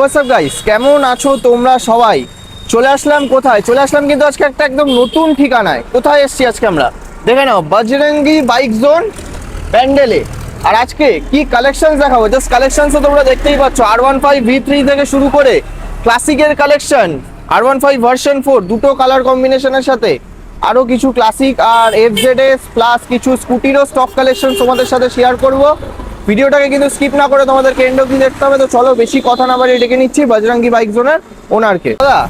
WhatsApp guys কেমন আছো তোমরা সবাই? চলে আসলাম কোথায়? চলে আসলাম কিন্তু আজকে একটা একদম নতুন ঠিকানায়। কোথায় এসেছি আজকে আমরা? দেখে নাও, বজরঙ্গি বাইক জোন, প্যান্ডেলে। আর আজকে কি কালেকশন দেখাবো? জাস্ট কালেকশন তো তোমরা দেখতেই পাচ্ছ। R one five V three থেকে শুরু করে ক্লাসিকের collection R one five version four দুটো কালার কম্বিনেশনের সাথে। আরও কিছু ক্লাসিক আর এফ জেড এস প্লাস কিছু স্কুটিরও স্টক কালেকশন তোমাদের সাথে শেয়ার করব। ভিডিওটাকে কিন্তু স্কিপ না করে তোমাদেরকে এন্ড অব্দি দেখতে হবে। তো চলো বেশি কথা না বাড়িয়ে ডেকে নিচ্ছি বজরঙ্গি বাইক জোনের ওনারকে দাদা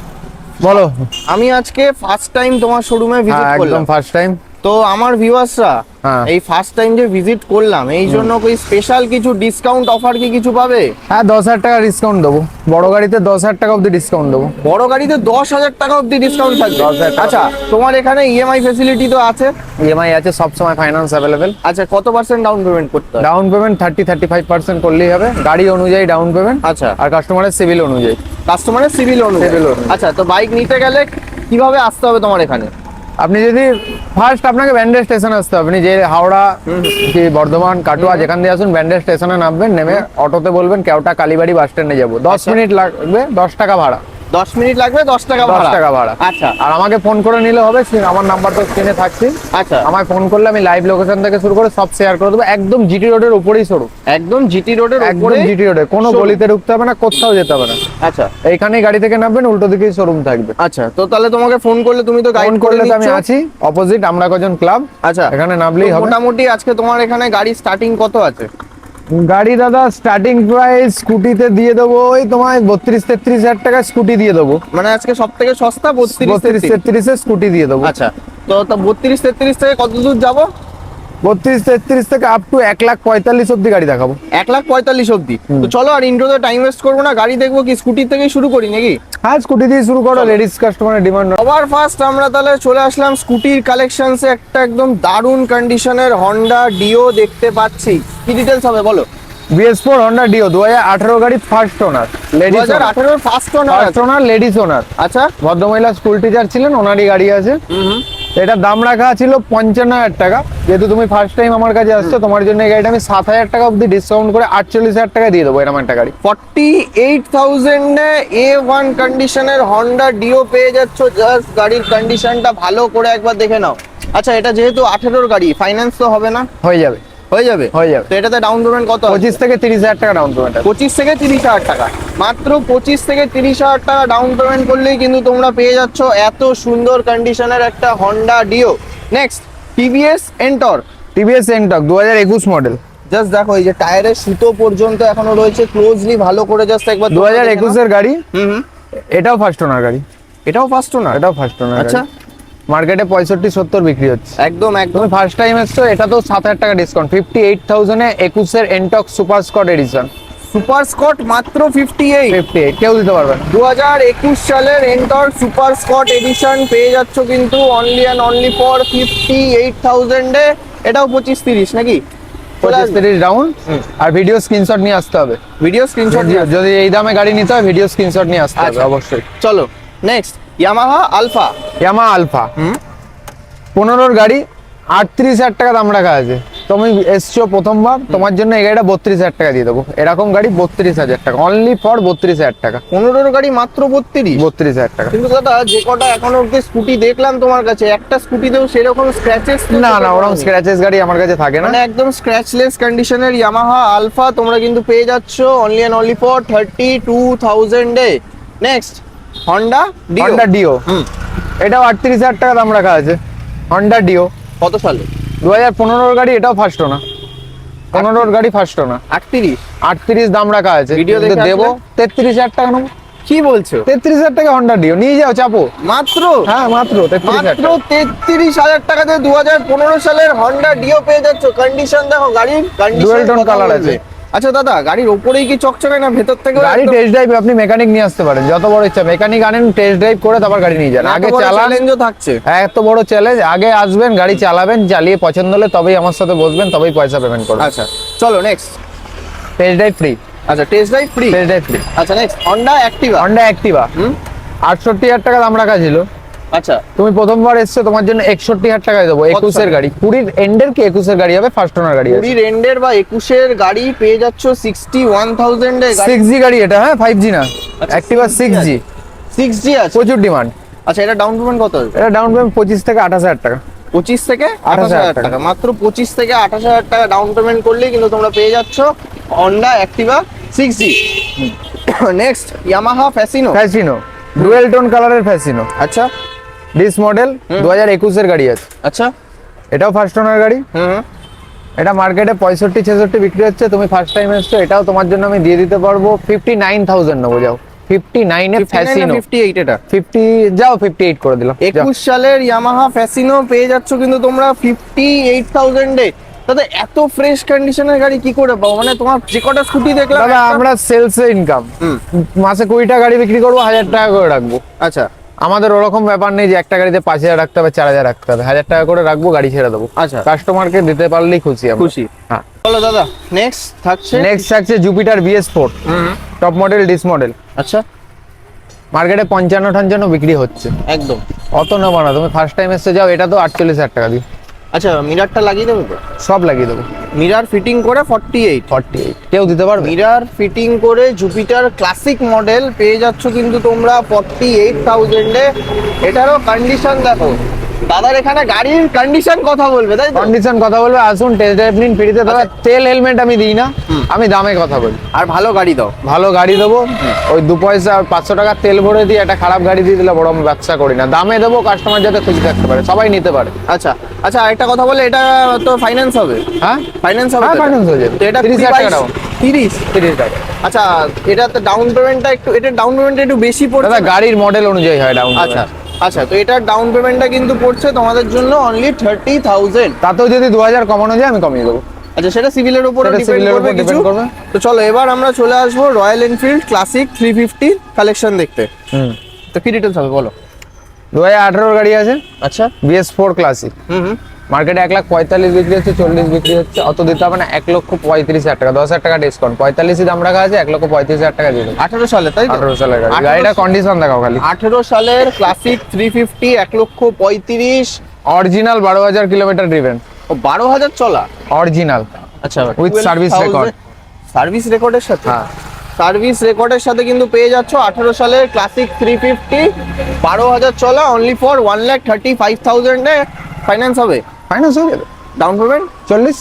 বলো। আমি আজকে ফার্স্ট টাইম তোমার শোরুমে ভিজিট হ্যাঁ করলাম। একদম ফার্স্ট টাইম তো আমার ভিউয়ার্সরা হ্যাঁ। এই ফার্স্ট টাইম যে ভিজিট করলাম এই জন্য কি স্পেশাল কিছু ডিসকাউন্ট অফার কি কিছু পাবে? হ্যাঁ দশ হাজার টাকা ডিসকাউন্ট দেবো। বড় গাড়িতে দশ হাজার টাকা অব্দি ডিসকাউন্ট দেবো। বড় গাড়িতে দশ হাজার টাকা অবধি ডিসকাউন্ট থাকবে? 10,000 টাকা। আচ্ছা তোমার এখানে ইএমআই ফেসিলিটি তো আছে? ইএমআই আছে সব সময় ফাইন্যান্স অ্যাভেলেবেল আচ্ছা কত পার্সেন্ট ডাউন পেমেন্ট করতে down payment thirty thirty five percent করলেই হবে। গাড়ি অনুযায়ী ডাউন পেমেন্ট আচ্ছা। আর কাস্টমারের সিভিল অনুযায়ী। কাস্টমারের সিভিল অনুযায়ী। আচ্ছা তো বাইক নিতে গেলে কীভাবে আসতে হবে তোমার এখানে? আপনি যদি ফার্স্ট আপনাকে ব্যান্ডেজ স্টেশন আসতে হবে আপনি যে হাওড়া কি বর্ধমান কাটুয়া যেখান দিয়ে আসুন ব্যান্ডেজ স্টেশনে নামবেন নেমে অটোতে বলবেন কেওটা কালীবাড়ি বাস স্ট্যান্ডে যাব। দশ আচ্ছা। মিনিট লাগবে দশ টাকা ভাড়া। দশ মিনিট লাগবে দশ টাকা দশ টাকা ভাড়া। আচ্ছা। আর আমাকে ফোন করে নিলে হবে আমার নাম্বার তো স্ক্রিনে থাকছে। আচ্ছা। আমায় ফোন করলে আমি লাইভ লোকেশন থেকে শুরু করে সব শেয়ার করে দেবো। একদম জিটি রোডের উপরেই সরু। একদম জিটি রোডের একদম উপরে জিটি রোডে কোনো গলিতে ঢুকতে হবে না কোথাও যেতে হবে না। আচ্ছা। এইখানেই গাড়ি থেকে নামবেন উল্টো দিকেই শোরুম থাকবে। আচ্ছা তো তাহলে তোমাকে ফোন করলে তুমি তো গাইড করলে করলে তো আমি আছি অপোজিট আমরা কজন ক্লাব আচ্ছা। এখানে নামলেই হবে। মোটামুটি আজকে তোমার এখানে গাড়ি স্টার্টিং কত আছে? গাড়ি দাদা স্টার্টিং প্রাইস স্কুটিতে দিয়ে দেবো ওই তোমায় বত্রিশ তেত্রিশ হাজার টাকা স্কুটি দিয়ে দেবো। মানে আজকে সব থেকে সস্তা বত্রিশ বত্রিশ তেত্রিশে? স্কুটি দিয়ে দেবো। আচ্ছা তো বত্রিশ তেত্রিশ থেকে কত দূর যাব? বত্রিশ তেত্রিশ থেকে আপ টু এক লাখ পঁয়তাল্লিশ অব্দি গাড়ি দেখাবো। এক লাখ পঁয়তাল্লিশ অব্দি তো চলো আর ইন্ট্রোতে টাইম ওয়েস্ট করব না গাড়ি দেখব কি স্কুটি থেকে শুরু করি নাকি? হ্যাঁ স্কুটি দিয়ে শুরু করো লেডিস কাস্টমারের ডিমান্ড সবার ফার্স্ট আমরা তাহলে চলে আসলাম স্কুটির কালেকশনসে একটা একদম দারুণ কন্ডিশনের হন্ডা ডিও দেখতে পাচ্ছি। কি ডিটেলস হবে বলো? বিএস ফোর হন্ডা ডিও দু হাজার আঠারো গাড়ি first owner ladies আঠেরোর first first owner ladies owner আচ্ছা। ভদ্রমহিলা স্কুল টিচার ছিলেন ওনারই গাড়ি আছে। এটার দাম রাখা ছিল পঞ্চান্ন হাজার টাকা। যেহেতু তুমি ফার্স্ট টাইম আমার কাছে আসছো তোমার জন্য এই গাড়িটা আমি সাত হাজার টাকা অব্দি ডিসকাউন্ট করে আটচল্লিশ হাজার টাকা দিয়ে দেবো এরকম একটা গাড়ি। ফর্টি এইট থাউজেন্ডে এ ওয়ান কন্ডিশনের হন্ডা ডিও পেয়ে যাচ্ছ জাস্ট গাড়ির কন্ডিশনটা ভালো করে একবার দেখে নাও। আচ্ছা এটা যেহেতু আঠেরোর গাড়ি ফাইন্যান্স তো হবে না? হয়ে যাবে। হয়ে যাবে? হয়ে যাবে। তো এটাতে ডাউন পেমেন্ট কত পঁচিশ থেকে তিরিশ হাজার টাকা ডাউন পেমেন্ট পঁচিশ থেকে তিরিশ হাজার টাকা। মাত্র পঁচিশ থেকে তিরিশ হাজার টাকা ডাউন পেমেন্ট করলেই কিন্তু তোমরা পেয়ে যাচ্ছ এত সুন্দর কন্ডিশনের একটা Honda Dio next TVS Ntorq TVS Ntorq দু হাজার একুশ মডেল জাস্ট দেখো এই যে টায়ারের সুতো পর্যন্ত এখনও রয়েছে ক্লোজলি ভালো করে জাস্ট একবার দু হাজার একুশের গাড়ি? হুম এটাও ফার্স্ট ওনার গাড়ি। এটাও ফার্স্ট না এটাও ফার্স্ট ওনার আচ্ছা। মার্কেটে পঁয়ষট্টি সত্তর বিক্রি হচ্ছে। একদম একদম। ফার্স্ট টাইম এসছো এটা তো সাত হাজার টাকা ডিসকাউন্ট ফিফটি এইট থাউজেন্ডে একুশের Ntorq super squad edition super squad মাত্র ফিফটি এইট ফিফটি এইট কেউ দিতে পারবে না। দু হাজার একুশ সালের এন্টর সুপার স্কট এডিশন পেয়ে যাচ্ছ কিন্তু only and only for fifty eight থাউজেন্ডে এটাও পঁচিশ তিরিশ নাকি? পঁচিশ তিরিশ ডাউন আর ভিডিও স্ক্রিনশট নিয়ে আসতে হবে। ভিডিও স্ক্রিনশট যদি- যদি এই দামে গাড়ি নিতে হয় ভিডিও স্ক্রিনশট নিয়ে আসতে হবে। আচ্ছা। অবশ্যই। চলো next Yamaha Alpha Yamaha Alpha. পনেরোর গাড়ি আটত্রিশ হাজার টাকা দাম রাখা আছে। তুমি এসছো প্রথমবার তোমার জন্য এই গাড়িটা বত্রিশ হাজার টাকা দিয়ে দেবো। এরকম গাড়ি বত্রিশ হাজার টাকা। অনলি ফর বত্রিশ হাজার টাকা। পনেরোর গাড়ি মাত্র বত্রিশ। বত্রিশ হাজার টাকা। কিন্তু দাদা যে কটা এখন অব্দি স্কুটি দেখলাম তোমার কাছে একটা স্কুটিতেও সেরকম স্ক্র্যাচেস না না ওরকম স্ক্র্যাচেস গাড়ি আমার কাছে থাকে না। মানে একদম স্ক্র্যাচলেস কন্ডিশনের ইয়ামাহা আলফা তোমরা কিন্তু পেয়ে যাচ্ছ। Only and only for thirty two থাউজেন্ডে next Honda Honda Dio এটাও আটত্রিশ হাজার টাকা দাম রাখা আছে। হন্ডা ডিও কত সালে? দু হাজার পনেরোর গাড়ি এটাও ফার্স্ট না পনেরোর গাড়ি ফার্স্ট না আটত্রিশ? আটত্রিশ দাম রাখা আছে। দেখে দেবো। তেত্রিশ হাজার টাকা নেব। কি বলছো? তেত্রিশ হাজার টাকা হন্ডা ডিও নিয়ে যাও চাপো। মাত্র? হ্যাঁ মাত্র মাত্র তেত্রিশ হাজার টাকাতে দু হাজার পনেরো সালের হন্ডা ডিও পেয়ে যাচ্ছ। কন্ডিশন দেখো গাড়ির কন্ডিশন colour আছে। আচ্ছা দাদা গাড়ির ওপরেই কি চকচকে না ভেতর থেকে গাড়ি টেস্ট ড্রাইভ আপনি মেকানিক নিয়ে আসতে পারেন যত বড় ইচ্ছা। মেকানিক আনেন টেস্ট ড্রাইভ করে তারপর গাড়ি নিয়ে যান। আগে চ্যালেঞ্জও থাকছে। হ্যাঁ, এত বড় চ্যালেঞ্জ আগে আসবেন গাড়ি চালাবেন চালিয়ে পছন্দ হলে তবেই আমার সাথে বসবেন তবেই পয়সা পেমেন্ট করবেন। আচ্ছা চলো নেক্সট টেস্ট ড্রাইভ ফ্রি আচ্ছা test drive free test drive free আচ্ছা next Honda Activa Honda Activa হুম? আটষট্টি হাজার টাকা দাম রাখা ছিল। আচ্ছা। তুমি প্রথমবার এসছো তোমার জন্য একষট্টি হাজার টাকায় দেবো। একুশের গাড়ি। কুড়ির এন্ডের কি একুশের গাড়ি হবে? ফার্স্ট ওনার গাড়ি কুড়ির এন্ডের বা একুশের গাড়ি পেয়ে যাচ্ছ সিক্সটি ওয়ান থাউজেন্ডে সিক্স জি গাড়ি এটা হ্যাঁ? ফাইভ জি না। Activa six G six G আছে। প্রচুর ডিমান্ড আচ্ছা এটা ডাউন পেমেন্ট কত হবে? এটা ডাউন পেমেন্ট পঁচিশ থেকে আঠাশ হাজার টাকা। পঁচিশ থেকে আঠাশ হাজার। টাকা। মাত্র পঁচিশ থেকে আঠাশ হাজার টাকা ডাউন পেমেন্ট করলেই কিন্তু তোমরা পেয়ে যাচ্ছ Honda Activa six G next Yamaha Fascino Fascino dual tone কালারের ফ্যাসিনো আচ্ছা ডিস মডেল দু হাজার একুশের গাড়ি আছে। আচ্ছা। এটাও ফার্স্ট ওনার গাড়ি। এটা মার্কেটে পঁয়ষট্টি ছেষট্টি বিক্রি হচ্ছে তুমি ফার্স্ট টাইম এসছো এটাও তোমার জন্য আমি দিয়ে দিতে পারব। ফিফটি নাইন থাউজেন্ড নেব যাও। ফিফটি নাইনে ফ্যাসিনো 58 এটা? ফিফটি যাও ফিফটি এইট করে দিলাম একুশ সালের ইয়ামাহা ফ্যাসিনো পেয়ে যাচ্ছ কিন্তু তোমরা ফিফটি এইট থাউজেন্ডে তাতে এত ফ্রেশ কন্ডিশনের গাড়ি কি করে পাবো? মানে তোমার যে কটা স্কুটি দেখলাম দাদা আমরা সেলসে ইনকাম মাসে কুড়িটা গাড়ি বিক্রি করব হাজার টাকা করে রাখব। আচ্ছা। আমাদের ওরকম ব্যাপার নেই যে একটা গাড়িতে পাঁচ হাজার রাখতে হবে চার হাজার রাখতে হবে। হাজার টাকা করে রাখব গাড়ি ছেড়ে দেবো। আচ্ছা। কাস্টমারকে দিতে পারলেই খুশি আমি খুশি। হ্যাঁ। বলো দাদা নেক্সট থাকছে? নেক্সট থাকছে Jupiter BS four top model disc model আচ্ছা। মার্কেটে পঞ্চান্ন ঠাঞ্চান্ন বিক্রি হচ্ছে। একদম। অত নেব না। তুমি ফার্স্ট টাইম এসে যাও এটা তো আটচল্লিশ হাজার টাকা দিও আচ্ছা মিরারটা লাগিয়ে দেবো তো? সব লাগিয়ে দেবো। মিরার ফিটিং করে ফর্টি এইট ফর্টি এইট কেউ দিতে পারবে? মিরার ফিটিং করে জুপিটার ক্লাসিক মডেল পেয়ে যাচ্ছ কিন্তু তোমরা ফর্টি এইট থাউজেন্ডে এটারও কন্ডিশন দেখো। দাদার এখানে গাড়ির কন্ডিশন কথা বলবে তাই কন্ডিশন কথা বলবে আসুন টেস্ট ড্রাইভ নিন ফ্রিতে তবে আচ্ছা। তেল হেলমেট আমি দিই না আমি দামে কথা বলি। আর ভালো গাড়ি দাও। ভালো গাড়ি দেবো ওই দু পয়সা পাঁচশো টাকা তেল ভরে দিয়ে একটা খারাপ গাড়ি দিয়ে দিলে বড় ব্যবসা করি না। দামে দেবো কাস্টমার যাতে খুশি থাকতে পারে সবাই নিতে পারে। আচ্ছা আচ্ছা আরেকটা কথা বলে এটা তো ফাইন্যান্স হবে। হ্যাঁ? ফাইন্যান্স হবে হ্যাঁ, এটা? হয়ে যাবে। তো এটা 30 হাজার টাকা। তিরিশ? তিরিশ টাকা। আচ্ছা এটা তো ডাউন পেমেন্টটা একটু এটা ডাউন পেমেন্টটা একটু বেশি পড়ে দাদা গাড়ির মডেল অনুযায়ী হয় ডাউন আচ্ছা। আচ্ছা তো এটার ডাউন পেমেন্টটা কিন্তু পড়ছে তোমাদের জন্য অনলি থার্টি থাউজেন্ড তাতেও যদি দু হাজার কমানো যায় আমি কমিয়ে দেবো। আচ্ছা সেটা সিভিলের উপর ডিপেন্ড করবে উপর কিছু। করবে। তো চলো এবার আমরা চলে আসব Royal Enfield classic three fifty collection দেখতে। হুম। তো কি ডিটেলস হবে বলো? দু হাজার আঠেরোর গাড়ি আছে। আচ্ছা। বিএস ফোর ক্লাসিক হুম হুম। মার্কেটে এক লাখ পঁয়তাল্লিশ বিক্রি হচ্ছে চল্লিশ বিক্রি হচ্ছে অত দিতে হবে না এক লক্ষ পঁয়ত্রিশ হাজার টাকা দশ হাজার টাকা ডিসকাউন্ট পঁয়তাল্লিশই দাম রাখা আছে এক লক্ষ পঁয়ত্রিশ হাজার টাকা দিয়ে আঠারো সালে তাই আঠেরো সালের গাড়ি। গাড়িটা কন্ডিশন দেখাও খালি। আঠেরো সালের ক্লাসিক থ্রি ফিফটি এক লক্ষ পঁয়ত্রিশ। অরিজিনাল বারো হাজার কিলোমিটার ড্রিভেন ও বারো হাজার চলা? অরিজিনাল আচ্ছা উইথ সার্ভিস রেকর্ড সার্ভিস রেকর্ডের সাথে? হ্যাঁ। সার্ভিস রেকর্ডের সাথে কিন্তু পেয়ে যাচ্ছ আঠারো সালের ক্লাসিক থ্রি ফিফটি বারো হাজার চলা only for one lakh thirty five থাউজেন্ডে finance হবে। ফাইন্যান্স হয়ে যাবে ডাউন পেমেন্ট চল্লিশ।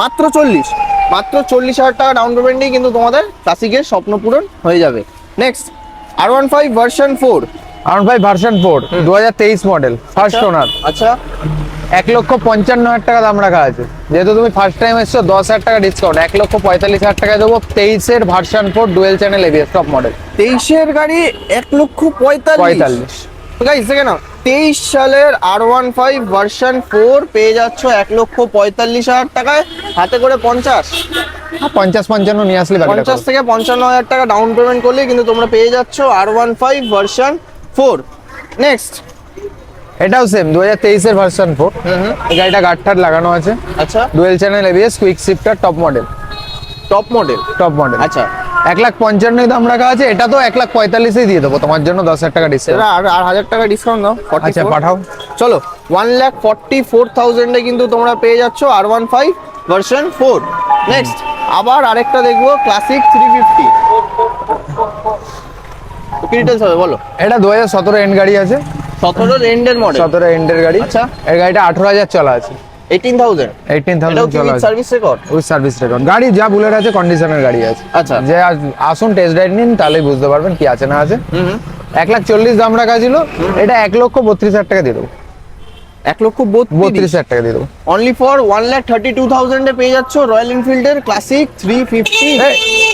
মাত্র চল্লিশ। মাত্র চল্লিশ হাজার টাকা ডাউন পেমেন্টেই কিন্তু তোমাদের ক্লাসিকের স্বপ্ন পূরণ হয়ে যাবে। Next R one five version four আর ভাই ভার্সন ফোর দু হাজার তেইশ মডেল ফার্স্ট ওনার আচ্ছা। এক লক্ষ পঞ্চান্ন হাজার টাকা দাম রাখা আছে। যেহেতু তুমি ফার্স্ট টাইম এসছো দশ হাজার টাকা ডিসকাউন্ট এক লক্ষ পঁয়তাল্লিশ হাজার টাকায় দেবো তেইশের version four dual channel ABS top model তেইশের গাড়ি এক লক্ষ পঁয়তাল্লিশ। পঁয়তাল্লিশ। গাইস দেখে নাও। তেইশ সালের R one five version four পেয়ে যাচ্ছ এক লক্ষ পঁয়তাল্লিশ হাজার টাকায়। হাতে করে পঞ্চাশ। পঞ্চাশ পঞ্চান্ন নিয়ে আসলে পঞ্চাশ থেকে পঞ্চান্ন হাজার টাকা ডাউন পেমেন্ট করলে কিন্তু তোমরা পেয়ে যাচ্ছ R one five version four. Next এটাও সেম দু হাজার তেইশের ভার্সন ফোর এই গাড়িটা গাঠঠাট লাগানো আছে। আচ্ছা। Dual channel ABS quick shifter top model top model top model আচ্ছা। এক লাখ পঞ্চান্ন দাম রাখা আছে এটা তো এক লাখ পঁয়তাল্লিশই দিয়ে দেবো তোমার জন্য দশ হাজার টাকা ডিসকাউন্ট আর আর হাজার টাকা ডিসকাউন্ট দাও 44 আচ্ছা পাঠাও। চলো ওয়ান লাখ ফর্টি ফোর থাউজেন্ডে কিন্তু তোমরা পেয়ে যাচ্ছ R one five version four next আবার আরেকটা দেখব ক্লাসিক থ্রি ফিফটি কি ডিটেলস হবে বলো। এটা দু হাজার সতেরো এন্ড গাড়ি আছে। সতেরো এন্ডের মডেল সতেরো এন্ডের গাড়ি। আচ্ছা। এই গাড়িটা আঠারো হাজার চলা আছে। এইটিন থাউজেন্ড এইটিন এটাও থাউজেন্ড কি চলা আছে। Service record with service record গাড়ি যা বুলেট আছে কন্ডিশনের গাড়ি আছে। আচ্ছা। যে আজ- আসুন টেস্ট রাইড নিন তাহলেই বুঝতে পারবেন কি আছে না আছে। এক লাখ চল্লিশ দাম রাখা ছিল। এটা এক লক্ষ বত্রিশ হাজার টাকা দিয়ে দেবো। এক লক্ষ বত্রিশ? বত্রিশ হাজার টাকা দিয়ে দেবো। Only for one lakh thirty two থাউজেন্ডে পেয়ে যাচ্ছ রয়্যাল এনফিল্ডের ক্লাসিক থ্রি ফিফটি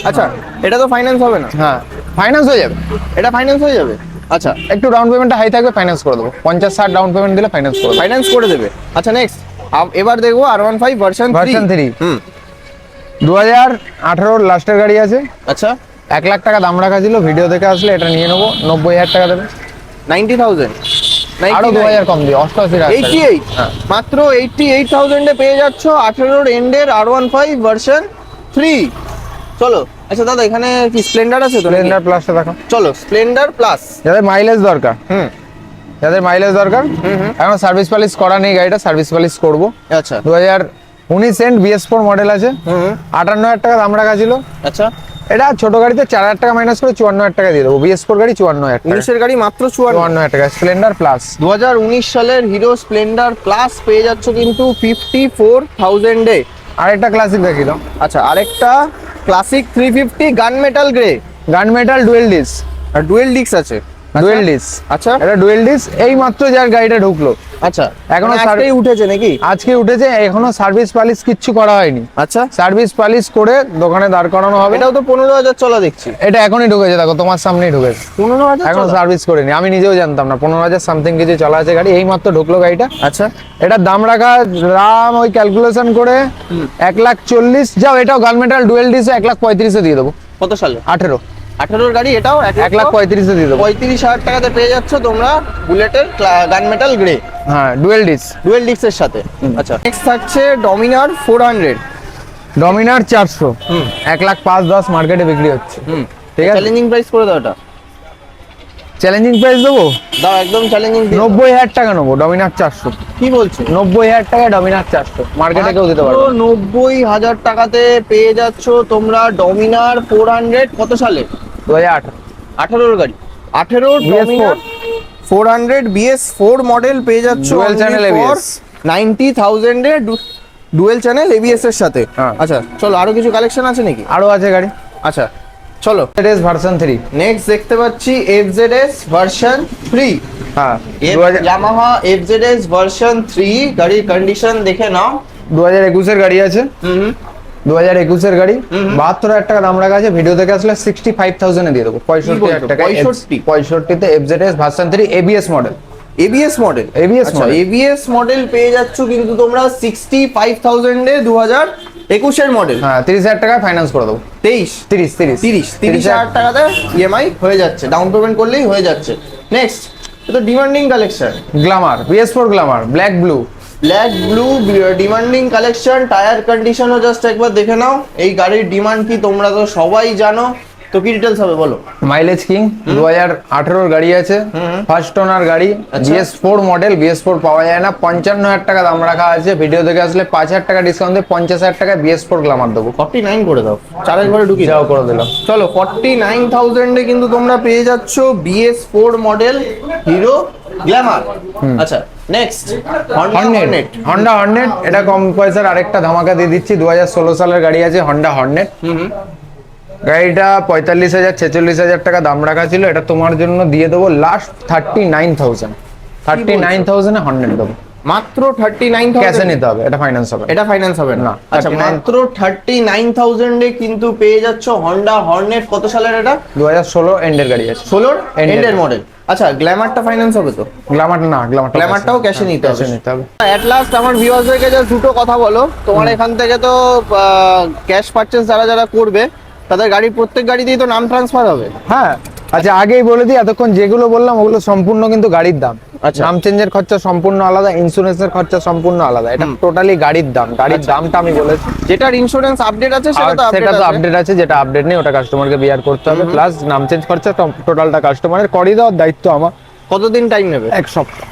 আচ্ছা এটা তো ফাইন্যান্স হবে না। হ্যাঁ। ফাইন্যান্স হয়ে যাবে। এটা ফাইন্যান্স হয়ে যাবে? আচ্ছা। একটু ডাউন পেমেন্টটা হাই থাকবে ফাইন্যান্স করে দেবো। পঞ্চাশ ষাট ডাউন পেমেন্ট দিলে ফাইন্যান্স করে ফাইন্যান্স করে দেবে। আচ্ছা নেক্সট এবার দেখব R one five version Version three দু হাজার আঠারোর লাস্টের গাড়ি আছে। আচ্ছা। এক লাখ টাকা দাম রাখা ছিল ভিডিও দেখে আসলে এটা নিয়ে নেব। নব্বই হাজার টাকা দেবে। নাইনটি থাউজেন্ড আরও দু হাজার কম অষ্টআশি এইটি এইট হ্যাঁ। মাত্র এইটটি এইট থাউজেন্ডে পেয়ে যাচ্ছ আঠেরোর এন্ডের R one five version three চলো। আচ্ছা দাদা এখানে কি স্প্লেন্ডার আছে তো স্প্লেন্ডার প্লাসটা দেখো চলো স্প্লেন্ডার প্লাস যাদের মাইলেজ দরকার। হুম। যাদের মাইলেজ দরকার এখন সার্ভিস পালিশ করা নেই গাড়িটা সার্ভিস পালিশ করব। আচ্ছা। দু হাজার উনিশ এন্ড বিএস ফোর মডেল আছে। আটান্ন হাজার টাকা দাম রাখা ছিল। আচ্ছা। এটা ছোট গাড়িতে চার হাজার টাকা মাইনাস করে চুয়ান্ন হাজার টাকা দিয়ে দেবো। বিএস ফোর গাড়ি চুয়ান্ন হাজার টাকা। উনিশের গাড়ি মাত্র চুয়ান্ন। চুয়ান্ন হাজার টাকা। স্প্লেন্ডার প্লাস দু হাজার উনিশ সালের হিরো স্প্লেন্ডার প্লাস পেয়ে যাচ্ছ কিন্তু ফিফটি ফোর থাউজেন্ডে আরেকটা ক্লাসিক দেখি দাও আচ্ছা আরেকটা classic three fifty gun metal grey gun metal dual disc আর ডুয়েল ডিস্ক আছে। ডুয়েল ডিস আচ্ছা। এটা ডুয়েল ডিস এই মাত্র যার গাড়িটা ঢুকলো। আচ্ছা। এখনও এখনও আজকেই উঠেছে নাকি? আজকে উঠেছে এখনও সার্ভিস পালিশ কিচ্ছু করা হয়নি। আচ্ছা। সার্ভিস পালিশ করে দোকানে দাঁড় করানো হবে। এটাও তো পনেরো হাজার চলা দেখছি। এটা এখনই ঢুকেছে দেখো তোমার সামনেই ঢুকেছে। পনেরো হাজার এখনও সার্ভিস করিনি। আমি নিজেও জানতাম না পনেরো হাজার সামথিং কিছু চলা আছে গাড়ি এই মাত্র ঢুকলো গাড়িটা। আচ্ছা। এটার দাম রাখা রাম ওই ক্যালকুলেশন করে এক লাখ চল্লিশ যাও এটাও গার্মেন্টাল ডুয়েল ডিসে এক লাখ পঁয়ত্রিশে দিয়ে দেবো। কত সালে? আঠেরো। আঠারোর গাড়ি এটাও এক লাখ পঁয়ত্রিশে দিয়ে দেবো। পঁয়ত্রিশ হাজার টাকাতে পেয়ে যাচ্ছ তোমরা বুলেটের গান মেটাল গ্রে হ্যাঁ ডুয়েল ডিস্ক ডুয়েল ডিস্কের সাথে। আচ্ছা নেক্সট থাকছে ডমিনার ফোর হান্ড্রেড ডমিনার চারশো। এক লাখ পাঁচ দশ মার্কেটে বিক্রি হচ্ছে। ঠিক আছে? চ্যালেঞ্জিং প্রাইস করে দাও এটা। চ্যালেঞ্জিং প্রাইস দেবো? দাও একদম চ্যালেঞ্জিং নব্বই হাজার টাকা নেব ডমিনার চারশো। কি বলছো? নব্বই হাজার টাকা ডমিনার চারশো। মার্কেটে কেউ দিতে পারবে নব্বই হাজার টাকাতে পেয়ে যাচ্ছ তোমরা ডমিনার ফোর হান্ড্রেড কত সালে? দু হাজার আঠারো। আঠেরোর গাড়ি। আঠেরোর BS4 Dominar four hundred BS four model পেয়ে যাচ্ছ Dual channel ABS নাইনটি থাউজেন্ডে ডুয়েল চ্যানেল এবিএস এর সাথে। হ্যাঁ। আচ্ছা চলো আরও কিছু কালেকশন আছে নাকি? আরও আছে গাড়ি। আচ্ছা চলো। এস ভার্সন থ্রি নেক্সট দেখতে পাচ্ছি F Z S version three হ্যাঁ Yamaha F Z S version three গাড়ির কন্ডিশন দেখে নাও। দু হাজার একুশের গাড়ি আছে। হুম দু হাজার একুশের গাড়ি। হুম। বাহাত্তর হাজার টাকা দাম রাখা আছে। ভিডিও থেকে আসলে সিক্সটি ফাইভ থাউজেন্ডে দিয়ে দেবো। পঁয়ষট্টি বলছো? হাজার টাকা পঁয়ষট্টিতে F Z S version three ABS model ABS model. ABS model পেয়ে যাচ্ছ কিন্তু তোমরা সিক্সটি ফাইভ থাউজেন্ডে দু হাজার একুশের মডেল হ্যাঁ তিরিশ হাজার টাকা ফাইন্যান্স করে দেবো। তেইশ? তিরিশ তিরিশ। তিরিশ তিরিশ হাজার টাকাতে ইএমআই হয়ে যাচ্ছে। ডাউন পেমেন্ট করলেই হয়ে যাচ্ছে। নেক্সট তো demanding collection glamour BS four glamour black blue black blue demanding collection tyre কন্ডিশনও just একবার দেখে নাও। এই গাড়ির ডিমান্ড কি তোমরা তো সবাই জানো। তো কি ডিটেলস হবে বলো? মাইলেজ কিং দু হাজার আঠেরোর গাড়ি আছে ফার্স্ট ওনার গাড়ি আচ্ছা। ফোর মডেল বিএস ফোর পাওয়া যায় না। পঞ্চান্ন হাজার টাকা দাম রাখা আছে ভিডিও দেখে আসলে পাঁচ হাজার টাকা ডিসকাউন্ট দিয়ে পঞ্চাশ হাজার টাকা বিএস ফোর গ্লামার দেবো। ফর্টি নাইন করে দাও চারের ঘরে ঢুকিয়ে দাও। করে দিলাম। চলো ফর্টি নাইন থাউজেন্ডে কিন্তু তোমরা পেয়ে যাচ্ছ BS four model Hero Glamour আচ্ছা নেক্সট হর্নেট হন্ডা হর্নেট এটা কম পয়সার আরেকটা ধামাকা দিয়ে দিচ্ছি। দু হাজার ষোলো সালের গাড়ি আছে হন্ডা হর্নেট গাড়িটা পঁয়তাল্লিশ হাজার ছেচল্লিশ হাজার টাকা দাম রাখা ছিল। এটা তোমার জন্য দিয়ে দেবো last thirty nine thousand thirty nine থাউজেন্ডে hundred দেবো। মাত্র থার্টি নাইন ক্যাশে নিতে হবে এটা ফাইন্যান্স হবে। এটা ফাইন্যান্স হবে না। আচ্ছা মাত্র থার্টি নাইন থাউজেন্ডে কিন্তু পেয়ে যাচ্ছ হন্ডা হর্নেট কত সালের এটা? দু হাজার ষোলো এন্ডের গাড়ি আছে। ষোলোর এন্ডের মডেল আচ্ছা গ্ল্যামারটা ফাইন্যান্স হবে তো? গ্লামার না গ্লামার গ্ল্যামারটাও ক্যাশে নিতে হবে। নিতে হবে। অ্যাট লাস্ট আমার ভিউয়ার্সদেরকে জাস্ট দুটো কথা বলো। তোমার এখান থেকে তো ক্যাশ পারচেস যারা যারা করবে তাদের গাড়ির প্রত্যেক গাড়িতেই তো নাম ট্রান্সফার হবে। হ্যাঁ আচ্ছা আগেই বলে দিই এতক্ষণ যেগুলো বললাম ওগুলো সম্পূর্ণ কিন্তু গাড়ির দাম। আচ্ছা। নাম চেঞ্জের খরচা সম্পূর্ণ আলাদা ইন্স্যুরেন্সের খরচা সম্পূর্ণ আলাদা। এটা টোটালি গাড়ির দাম। গাড়ির দামটা আমি বলেছি। যেটার ইন্স্যুরেন্স আপডেট আছে সেটা তো সেটা আপডেট তো আছে। আপডেট আছে যেটা আপডেট নেই ওটা কাস্টমারকে বিয়ার করতে হবে। প্লাস নাম চেঞ্জ খরচা টোটালটা কাস্টমারের করি দেওয়ার দায়িত্ব আমার। কতদিন টাইম নেবে? এক সপ্তাহ।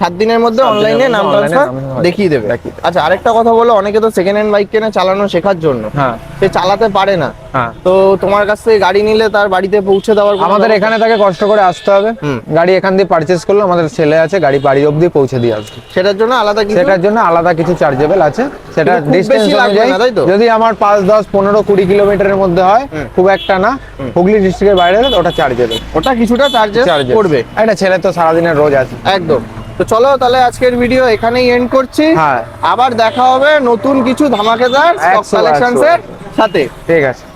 সাত দিনের মধ্যে অনলাইনে নাম ট্রান্সফার দেখিয়ে দেবে। আচ্ছা আরেকটা কথা বলো অনেকে তো সেকেন্ড হ্যান্ড বাইক কেনে চালানো শেখার জন্য। হ্যাঁ। সে চালাতে পারে না। হ্যাঁ। তো তোমার কাছ থেকে গাড়ি নিলে তার বাড়িতে পৌঁছে দেওয়ার আমাদের এখানে তাকে কষ্ট করে আসতে হবে। গাড়ি এখান দিয়ে পারচেস করলে আমাদের ছেলে আছে গাড়ি বাড়ি অবধি পৌঁছে দিয়ে আসবে। সেটার জন্য আলাদা কিছু? সেটার জন্য আলাদা কিছু চার্জেবল আছে। সেটা ডিস্টেন্স অনুযায়ী? যদি আমার পাঁচ দশ পনেরো কুড়ি কিলোমিটারের মধ্যে হয় খুব একটা না। হুগলি ডিস্ট্রিক্টের বাইরে ওটা চার্জেবল ওটা কিছুটা চার্জেস করবে একটা ছেলে তো সারাদিনের রোজ আছে একদম। তো চলো তাহলে আজকের ভিডিও এখানেই এন্ড করছি। হ্যাঁ। আবার দেখা হবে নতুন কিছু ধামাকেদার একশো, কালেকশনস এর সাথে। ঠিক আছে।